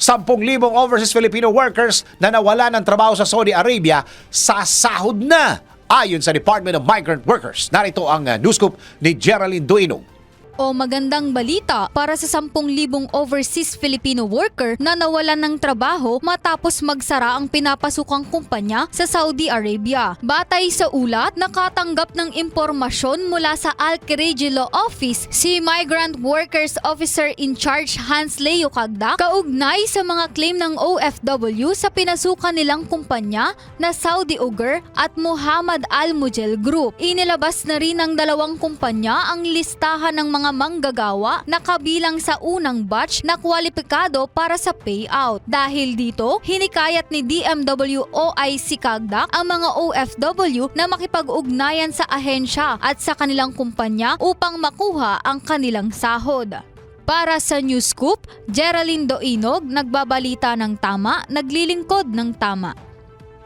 10,000 overseas Filipino workers na nawala ng trabaho sa Saudi Arabia sasahod na. Ayon sa Department of Migrant Workers, narito ang uh, news scoop ni Geraldine Duino. O magandang balita para sa 10,000 overseas Filipino worker na nawalan ng trabaho matapos magsara ang pinapasukang kumpanya sa Saudi Arabia. Batay sa ulat, nakatanggap ng impormasyon mula sa Al-Khareji Law Office si Migrant Workers Officer in Charge Hans Leo Kagda kaugnay sa mga claim ng OFW sa pinasukan nilang kumpanya na Saudi Uger at Muhammad Al Mujel Group. Inilabas na rin ng dalawang kumpanya ang listahan ng mga manggagawa na kabilang sa unang batch na kwalipikado para sa payout. Dahil dito, hinikayat ni DMW OIC Kagdak ang mga OFW na makipag-ugnayan sa ahensya at sa kanilang kumpanya upang makuha ang kanilang sahod. Para sa News Scoop, Geraldine Doinog, nagbabalita ng tama, naglilingkod ng tama.